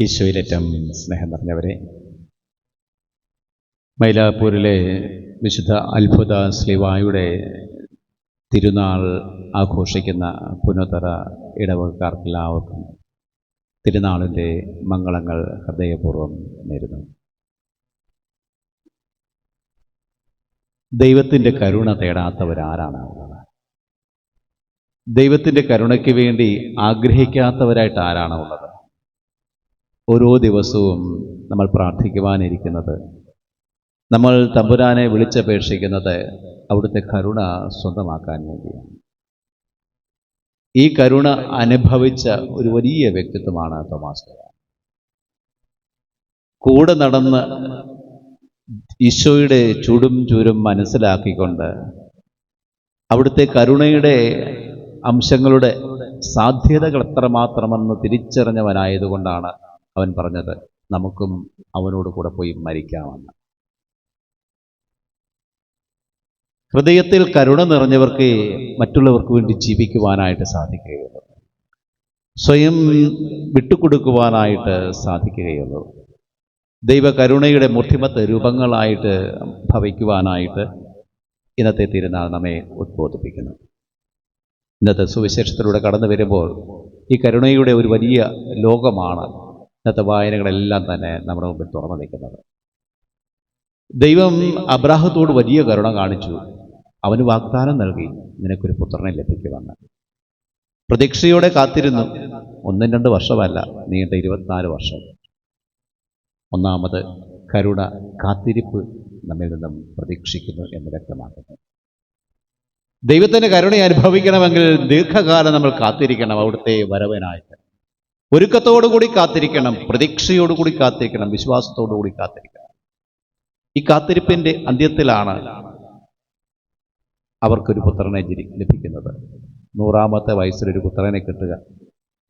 ഈശോയിലേറ്റം സ്നേഹം നിറഞ്ഞവരെ മൈലാപ്പൂരിലെ വിശുദ്ധ അത്ഭുത ശ്രീവായുടെ തിരുനാൾ ആഘോഷിക്കുന്ന പുനതറ ഇടവക്കാർക്കെല്ലാവർക്കും തിരുനാളിന്റെ മംഗളങ്ങൾ ഹൃദയപൂർവം നേരുന്നു. ദൈവത്തിന്റെ കരുണ തേടാത്തവരാരാണ്? ദൈവത്തിന്റെ കരുണയ്ക്ക് വേണ്ടി ആഗ്രഹിക്കാത്തവരായിട്ട് ആരാണ് ഉള്ളത്? ഓരോ ദിവസവും നമ്മൾ പ്രാർത്ഥിക്കുവാനിരിക്കുന്നത്. നമ്മൾ തമ്പുരാനെ വിളിച്ചപേക്ഷിക്കുന്നത് അവിടുത്തെ കരുണ സ്വന്തമാക്കാൻ വേണ്ടിയാണ്. ഈ കരുണ അനുഭവിച്ച ഒരു വലിയ വ്യക്തിത്വമാണ് തോമാസ് കൂടെ നടന്ന് ഈശോയുടെ ചൂടും ചൂരും മനസ്സിലാക്കിക്കൊണ്ട് അവിടുത്തെ കരുണയുടെ അംശങ്ങളുടെ സാധ്യതകൾ എത്രമാത്രമെന്ന് തിരിച്ചറിഞ്ഞവനായതുകൊണ്ടാണ് അവൻ പറഞ്ഞത് നമുക്കും അവനോട് കൂടെ പോയി മരിക്കാമെന്ന്. ഹൃദയത്തിൽ കരുണ നിറഞ്ഞവർക്ക് മറ്റുള്ളവർക്ക് വേണ്ടി ജീവിക്കുവാനായിട്ട് സാധിക്കുകയുള്ളൂ. സ്വയം വിട്ടുകൊടുക്കുവാനായിട്ട് സാധിക്കുകയുള്ളൂ. ദൈവകരുണയുടെ മൂർത്തിമത്ത് രൂപങ്ങളായിട്ട് ഭവിക്കുവാനായിട്ട് ഇന്നത്തെ തിരുനാൾ നമ്മെ ഉദ്ബോധിപ്പിക്കുന്നു. ഇന്നത്തെ സുവിശേഷത്തിലൂടെ കടന്നു വരുമ്പോൾ ഈ കരുണയുടെ ഒരു വലിയ ലോകമാണ് ഇന്നത്തെ വായനകളെല്ലാം തന്നെ നമ്മുടെ മുമ്പിൽ തുറന്നു നിൽക്കുന്നത്. ദൈവം അബ്രാഹത്തോട് വലിയ കരുണ കാണിച്ചു. അവന് വാഗ്ദാനം നൽകി. നിനക്കൊരു പുത്രനെ ലഭിക്കുമെന്ന്. പ്രതീക്ഷയോടെ കാത്തിരുന്നു. ഒന്നും രണ്ട് വർഷമല്ല. നീണ്ട ഇരുപത്തിനാല് വർഷം. ഒന്നാമത് കരുണ കാത്തിരിപ്പ് നമ്മിൽ നിന്നും പ്രതീക്ഷിക്കുന്നു എന്ന് വ്യക്തമാക്കുന്നു. ദൈവത്തിന്റെ കരുണ അനുഭവിക്കണമെങ്കിൽ ദീർഘകാലം നമ്മൾ കാത്തിരിക്കണം. അവിടുത്തെ വരവനായിട്ട്. ഒരുക്കത്തോടുകൂടി കാത്തിരിക്കണം പ്രതീക്ഷയോടുകൂടി കാത്തിരിക്കണം വിശ്വാസത്തോടുകൂടി കാത്തിരിക്കണം. ഈ കാത്തിരിപ്പിന്റെ അന്ത്യത്തിലാണ് അവർക്കൊരു പുത്രനെ ജനി ലഭിക്കുന്നത്. നൂറാമത്തെ വയസ്സിലൊരു പുത്രനെ കിട്ടുക.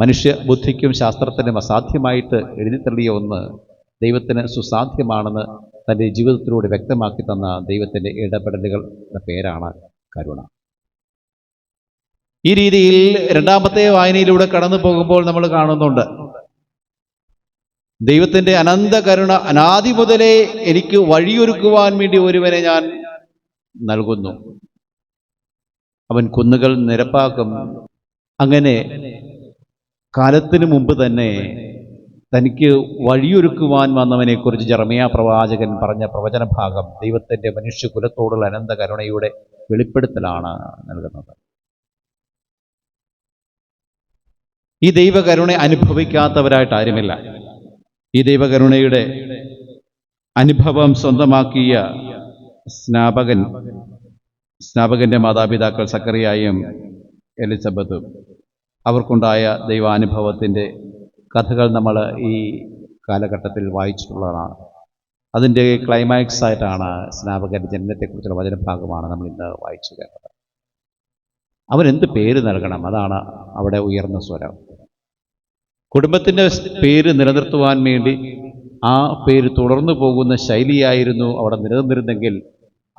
മനുഷ്യ ബുദ്ധിക്കും ശാസ്ത്രത്തിനും അസാധ്യമായിട്ട് എഴുതിത്തള്ളിയ ഒന്ന് ദൈവത്തിന് സുസാധ്യമാണെന്ന് തന്റെ ജീവിതത്തിലൂടെ വ്യക്തമാക്കി തന്ന ദൈവത്തിന്റെ ഇടപെടലുകളുടെ പേരാണ് കരുണ. ഈ രീതിയിൽ രണ്ടാമത്തെ വായനയിലൂടെ കടന്നു പോകുമ്പോൾ നമ്മൾ കാണുന്നുണ്ട്. ദൈവത്തിന്റെ അനന്ത കരുണ അനാദി മുതലേ എനിക്ക് വഴിയൊരുക്കുവാൻ വേണ്ടി ഒരുവനെ ഞാൻ നൽകുന്നു. അവൻ കുന്നുകൾ നിരപ്പാക്കും. അങ്ങനെ കാലത്തിനു മുമ്പ് തന്നെ തനിക്ക് വഴിയൊരുക്കുവാൻ വന്നവനെക്കുറിച്ച് ജർമിയ പ്രവാചകൻ പറഞ്ഞ പ്രവചന ഭാഗം ദൈവത്തിന്റെ മനുഷ്യകുലത്തോടുള്ള അനന്ത കരുണയുടെ വെളിപ്പെടുത്തലാണ് നൽകുന്നത്. ഈ ദൈവകരുണ അനുഭവിക്കാത്തവരായിട്ട് ആരുമില്ല. ഈ ദൈവകരുണയുടെ അനുഭവം സ്വന്തമാക്കിയ സ്നാപകൻ സ്നാപകന്റെ മാതാപിതാക്കൾ സക്കറിയായും എലിസബത്തും. അവർക്കുണ്ടായ ദൈവാനുഭവത്തിന്റെ കഥകൾ നമ്മൾ ഈ കാലഘട്ടത്തിൽ വായിച്ചിട്ടുള്ളതാണ്. അതിന്റെ ക്ലൈമാക്സ് ആയിട്ടാണ് സ്നാപകന്റെ ജനനത്തെക്കുറിച്ചുള്ള വചനഭാഗമാണ് നമ്മൾ ഇന്ന് വായിച്ചു കേട്ടത്. അവരെന്ത് പേര് നൽകണം? അതാണ് അവിടെ ഉയർന്ന സ്വരം. കുടുംബത്തിന്റെ പേര് നിലനിർത്തുവാൻ വേണ്ടി ആ പേര് തുടർന്നു പോകുന്ന ശൈലിയായിരുന്നു അവിടെ നിലനിന്നിരുന്നെങ്കിൽ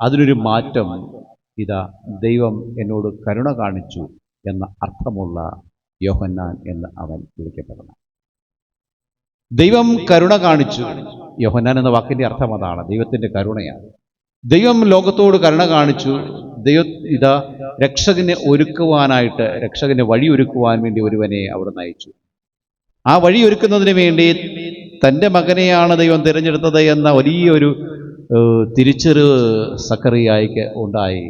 അതിനൊരു മാറ്റം ഇതാ ദൈവം എന്നോട് കരുണ കാണിച്ചു എന്ന അർത്ഥമുള്ള യോഹന്നാൻ എന്ന് അവൻ വിളിക്കപ്പെടണം ദൈവം കരുണ കാണിച്ചു. യോഹന്നാൻ എന്ന വാക്കിന്റെ അർത്ഥം അതാണ്. ദൈവത്തിന്റെ കരുണയാണ്. ദൈവം ലോകത്തോട് കരുണ കാണിച്ചു. ദൈവ ഇതാ രക്ഷകനെ ഒരുക്കുവാനായിട്ട് രക്ഷകനെ വഴി ഒരുക്കുവാൻ വേണ്ടി ഒരുവനെ അവിടെ നയിച്ചു ആ വഴി ഒരുക്കുന്നതിന് വേണ്ടി തന്റെ മകനെയാണ് ദൈവം തിരഞ്ഞെടുത്തത് എന്ന വലിയൊരു തിരിച്ചറിവ് സക്കറിയായിക്ക് ഉണ്ടായി.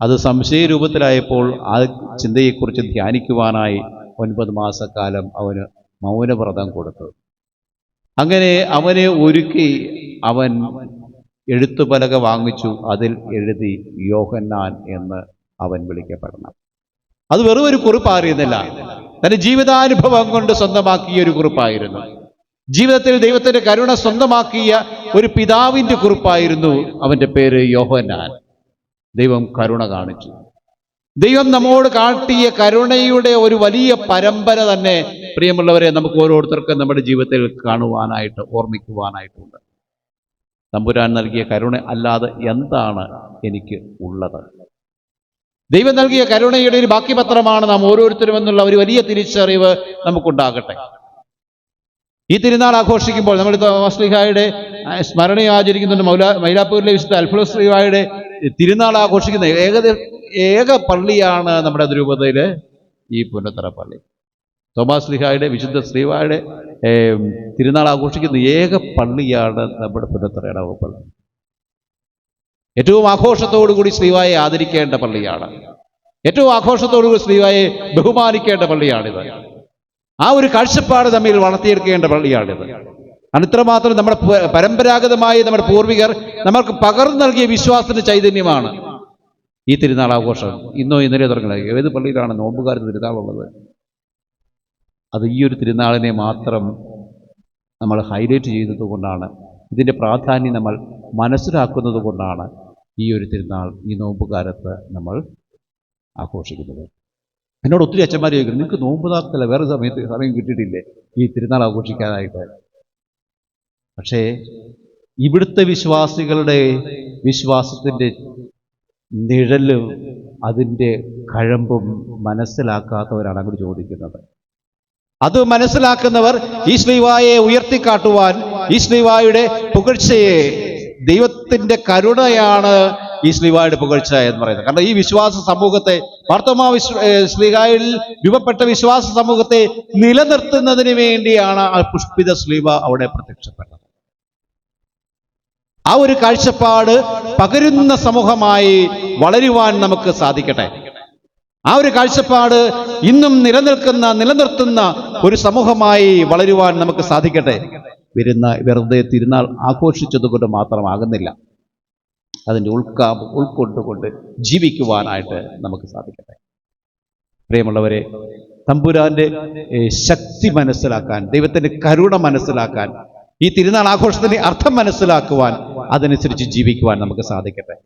അത് സംശയ രൂപത്തിലായപ്പോൾ ആ ചിന്തയെക്കുറിച്ച് ധ്യാനിക്കുവാനായി ഒൻപത് മാസക്കാലം അവന് മൗനവ്രതം കൊടുത്തു. അങ്ങനെ അവനെ ഒരുക്കി അവൻ എഴുത്തുപലക വാങ്ങിച്ചു. അതിൽ എഴുതി യോഹന്നാൻ എന്ന് അവൻ വിളിക്കപ്പെടണം. അത് വെറും ഒരു കുറിപ്പായിരുന്നില്ല. തന്റെ ജീവിതാനുഭവം കൊണ്ട് സ്വന്തമാക്കിയ ഒരു കുറിപ്പായിരുന്നു. ജീവിതത്തിൽ ദൈവത്തിന്റെ കരുണ സ്വന്തമാക്കിയ ഒരു പിതാവിന്റെ കുറിപ്പായിരുന്നു അവന്റെ പേര് യോഹന്നാൻ. ദൈവം കരുണ കാണിച്ചു. ദൈവം നമ്മോട് കാട്ടിയ കരുണയുടെ ഒരു വലിയ പരമ്പര തന്നെ പ്രിയമുള്ളവരെ നമുക്ക് ഓരോരുത്തർക്കും നമ്മുടെ ജീവിതത്തിൽ കാണുവാനായിട്ട് ഓർമ്മിക്കുവാനായിട്ടുണ്ട്. തമ്പുരാൻ നൽകിയ കരുണ അല്ലാതെ എന്താണ് എനിക്ക് ഉള്ളത്? ദൈവം നൽകിയ കരുണയുടെ ഒരു ബാക്കി പത്രമാണ് നാം ഓരോരുത്തരും എന്നുള്ള ഒരു വലിയ തിരിച്ചറിവ് നമുക്കുണ്ടാകട്ടെ. ഈ തിരുനാൾ ആഘോഷിക്കുമ്പോൾ നമ്മൾ തോമസ്ലിഹായുടെ സ്മരണ ആചരിക്കുന്നുണ്ട്. മൗല മൈലാപ്പൂരിലെ വിശുദ്ധ അൽഫലോസ് ശ്രീവായുടെ തിരുനാൾ ആഘോഷിക്കുന്ന ഏകദേശം ഏക പള്ളിയാണ് നമ്മുടെ ദ്രൂപതയിലെ ഈ പുനത്തറ പള്ളി. തോമാസ് ലിഹായുടെ വിശുദ്ധ ശ്രീവായുടെ തിരുനാൾ ആഘോഷിക്കുന്ന ഏക പള്ളിയാണ് നമ്മുടെ പുനത്തറയുടെ പള്ളി ഏറ്റവും ആഘോഷത്തോടുകൂടി ശ്രീവായെ ആദരിക്കേണ്ട പള്ളിയാണ്. ഏറ്റവും ആഘോഷത്തോടുകൂടി ശ്രീവായെ ബഹുമാനിക്കേണ്ട പള്ളിയാണിത്. ആ ഒരു കാഴ്ചപ്പാട് തമ്മിൽ വളർത്തിയെടുക്കേണ്ട പള്ളിയാണിത്. അനിത്രമാത്രം നമ്മുടെ പരമ്പരാഗതമായി നമ്മുടെ പൂർവികർ നമ്മൾക്ക് പകർന്നു നൽകിയ വിശ്വാസത്തിന്റെ ചൈതന്യമാണ് ഈ തിരുനാൾ ആഘോഷം. ഇന്നോ ഇന്നലെ തുടങ്ങുന്നത് ഏത് പള്ളിയിലാണ് തിരുനാൾ തിരുനാളുള്ളത്? അത് ഈ ഒരു തിരുനാളിനെ മാത്രം നമ്മൾ ഹൈലൈറ്റ് ചെയ്യുന്നത് കൊണ്ടാണ്. ഇതിന്റെ പ്രാധാന്യം നമ്മൾ മനസ്സിലാക്കുന്നത് കൊണ്ടാണ് ഈ ഒരു തിരുനാൾ ഈ നോമ്പുകാലത്ത് നമ്മൾ ആഘോഷിക്കുന്നത്. എന്നോട് ഒത്തിരി അച്ഛന്മാർ ചോദിക്കുന്നു നിങ്ങൾക്ക് നോമ്പ് വേറെ സമയത്ത് സമയം കിട്ടിയിട്ടില്ലേ ഈ തിരുനാൾ ആഘോഷിക്കാനായിട്ട്? പക്ഷേ ഇവിടുത്തെ വിശ്വാസികളുടെ വിശ്വാസത്തിന്റെ നിഴലും അതിന്റെ കഴമ്പും മനസ്സിലാക്കാത്തവരാണ് അങ്ങോട്ട് ചോദിക്കുന്നത്. അത് മനസ്സിലാക്കുന്നവർ ഈ ശ്രീവായെ ഉയർത്തിക്കാട്ടുവാൻ ഈ ശ്രീവായുടെ പുകഴ്ചയെ ദൈവത്തിന്റെ കരുണയാണ് ഈ ശ്രീവായുടെ പുകഴ്ച എന്ന് പറയുന്നത്. കാരണം ഈ വിശ്വാസ സമൂഹത്തെ വാർത്തമാ വിശ്വ ശ്രീകായിൽ രൂപപ്പെട്ട വിശ്വാസ സമൂഹത്തെ നിലനിർത്തുന്നതിന് വേണ്ടിയാണ് ആ പുഷ്പിത ശ്രീവ അവിടെ പ്രത്യക്ഷപ്പെട്ടത്. ആ ഒരു കാഴ്ചപ്പാട് പകരുന്ന സമൂഹമായി വളരുവാൻ നമുക്ക് സാധിക്കട്ടെ. ആ ഒരു കാഴ്ചപ്പാട് ഇന്നും നിലനിൽക്കുന്ന നിലനിർത്തുന്ന ഒരു സമൂഹമായി വളരുവാൻ നമുക്ക് സാധിക്കട്ടെ? വരുന്ന വെറുതെ തിരുനാൾ ആഘോഷിച്ചതുകൊണ്ട് മാത്രമാകുന്നില്ല. അതിന്റെ ഉൾക്കാ ഉൾക്കൊണ്ടുകൊണ്ട് ജീവിക്കുവാനായിട്ട് നമുക്ക് സാധിക്കട്ടെ. പ്രിയമുള്ളവരെ തമ്പുരാന്റെ ശക്തി മനസ്സിലാക്കാൻ ദൈവത്തിന്റെ കരുണ മനസ്സിലാക്കാൻ ഈ തിരുനാൾ ആഘോഷത്തിന്റെ അർത്ഥം മനസ്സിലാക്കുവാൻ അതനുസരിച്ച് ജീവിക്കുവാൻ നമുക്ക് സാധിക്കട്ടെ.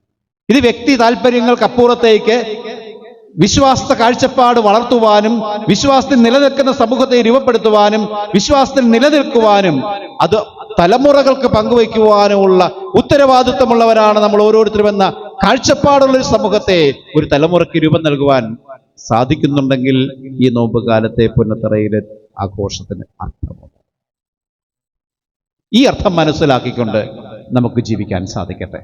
ഇത് വ്യക്തി താല്പര്യങ്ങൾക്കപ്പുറത്തേക്ക് വിശ്വാസ കാഴ്ചപ്പാട് വളർത്തുവാനും വിശ്വാസത്തിൽ നിലനിൽക്കുന്ന സമൂഹത്തെ രൂപപ്പെടുത്തുവാനും വിശ്വാസത്തിൽ നിലനിൽക്കുവാനും അത് തലമുറകൾക്ക് പങ്കുവയ്ക്കുവാനുമുള്ള ഉത്തരവാദിത്വമുള്ളവരാണ് നമ്മൾ ഓരോരുത്തരും എന്ന കാഴ്ചപ്പാടുള്ള ഒരു സമൂഹത്തെ ഒരു തലമുറയ്ക്ക് രൂപം നൽകുവാൻ സാധിക്കുന്നുണ്ടെങ്കിൽ ഈ നോമ്പ് കാലത്തെ പുന്നത്തറയിലെ ആഘോഷത്തിന് അർത്ഥമുണ്ട്. ഈ അർത്ഥം മനസ്സിലാക്കിക്കൊണ്ട് നമുക്ക് ജീവിക്കാൻ സാധിക്കട്ടെ.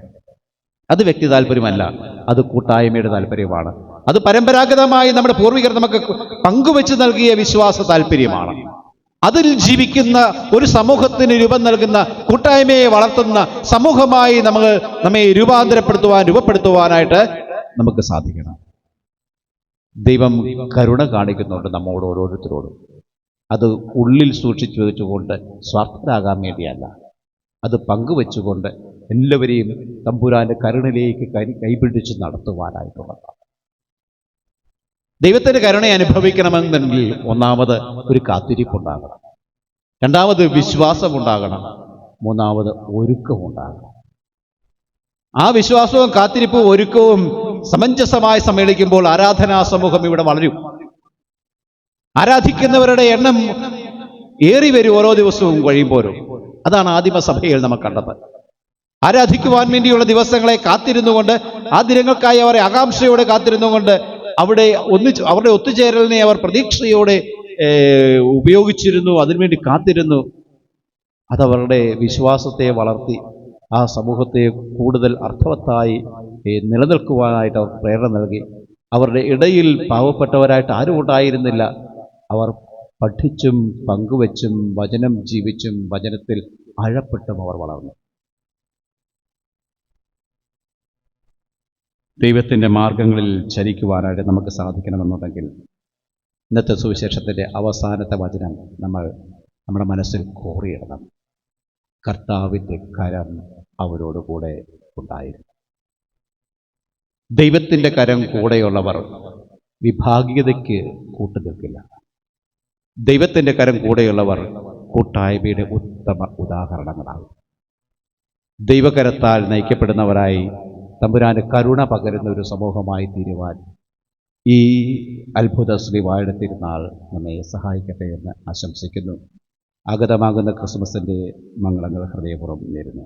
അത് വ്യക്തി താല്പര്യമല്ല അത് കൂട്ടായ്മയുടെ താല്പര്യമാണ്. അത് പരമ്പരാഗതമായി നമ്മുടെ പൂർവികർ നമുക്ക് പങ്കുവെച്ച് നൽകിയ വിശ്വാസ താല്പര്യമാണ് അതിൽ ജീവിക്കുന്ന ഒരു സമൂഹത്തിന് രൂപം നൽകുന്ന കൂട്ടായ്മയെ വളർത്തുന്ന സമൂഹമായി നമ്മൾ നമ്മെ രൂപാന്തരപ്പെടുത്തുവാൻ രൂപപ്പെടുത്തുവാനായിട്ട് നമുക്ക് സാധിക്കണം. ദൈവം കരുണ കാണിക്കുന്നുണ്ട് നമ്മോട് ഓരോരുത്തരോടും. അത് ഉള്ളിൽ സൂക്ഷിച്ചു വെച്ചുകൊണ്ട് സ്വാർത്ഥരാകാൻ വേണ്ടിയല്ല. അത് പങ്കുവെച്ചുകൊണ്ട് എല്ലാവരെയും തമ്പുരാന്റെ കരുണയിലേക്ക് കൈ കൈപിടിച്ച് നടത്തുവാനായിട്ടുള്ളതാണ് ദൈവത്തിന്റെ കരുണ അനുഭവിക്കണമെന്നുണ്ടെങ്കിൽ ഒന്നാമത് ഒരു കാത്തിരിപ്പുണ്ടാകണം. രണ്ടാമത് വിശ്വാസം ഉണ്ടാകണം മൂന്നാമത് ഒരുക്കം ഉണ്ടാകണം ആ വിശ്വാസവും കാത്തിരിപ്പും ഒരുക്കവും സമഞ്ജസമായി സമ്മേളിക്കുമ്പോൾ ആരാധനാ സമൂഹം ഇവിടെ വളരും. ആരാധിക്കുന്നവരുടെ എണ്ണം ഏറി വരും ഓരോ ദിവസവും കഴിയുമ്പോഴും അതാണ് ആദിമസഭയിൽ നമ്മൾ കണ്ടത്. ആരാധിക്കുവാൻ വേണ്ടിയുള്ള ദിവസങ്ങളെ കാത്തിരുന്നുകൊണ്ട് ആ ദിനങ്ങൾക്കായി അവരെ ആകാംക്ഷയോടെ കാത്തിരുന്നുകൊണ്ട് അവിടെ ഒന്നിച്ച് അവരുടെ ഒത്തുചേരലിനെ അവർ പ്രതീക്ഷയോടെ ഉപയോഗിച്ചിരുന്നു അതിനുവേണ്ടി കാത്തിരുന്നു. അതവരുടെ വിശ്വാസത്തെ വളർത്തി ആ സമൂഹത്തെ കൂടുതൽ അർത്ഥവത്തായി നിലനിൽക്കുവാനായിട്ട് അവർ പ്രേരണ നൽകി. അവരുടെ ഇടയിൽ പാവപ്പെട്ടവരായിട്ട് ആരും ഉണ്ടായിരുന്നില്ല. അവർ പഠിച്ചും പങ്കുവച്ചും വചനം ജീവിച്ചും വചനത്തിൽ ആഴപ്പെട്ടും അവർ വളർന്നു. ദൈവത്തിന്റെ മാർഗങ്ങളിൽ ചരിക്കുവാനായിട്ട് നമുക്ക് സാധിക്കണമെന്നുണ്ടെങ്കിൽ ഇന്നത്തെ സുവിശേഷത്തിന്റെ അവസാനത്തെ വചനം നമ്മൾ നമ്മുടെ മനസ്സിൽ കോറിയിടണം. കർത്താവിന്റെ കരം അവരോട് കൂടെ ഉണ്ടായിരുന്നു. ദൈവത്തിന്റെ കരം കൂടെയുള്ളവർ വിഭാഗീയതയ്ക്ക് കൂട്ടു നിൽക്കില്ല. ദൈവത്തിന്റെ കരം കൂടെയുള്ളവർ കൂട്ടായ്മയുടെ ഉത്തമ ഉദാഹരണങ്ങളാണ് ദൈവകരത്താൽ നയിക്കപ്പെടുന്നവരായി തമ്പുരാന് കരുണ പകരുന്ന ഒരു സമൂഹമായി തീരുവാൻ ഈ അത്ഭുത ശ്രീവായുടെ തിരുനാൾ നമ്മെ സഹായിക്കട്ടെ എന്ന് ആശംസിക്കുന്നു. ആഗതമാകുന്ന ക്രിസ്മസിന്റെ മംഗളങ്ങൾ ഹൃദയപൂർവം നേരുന്നു.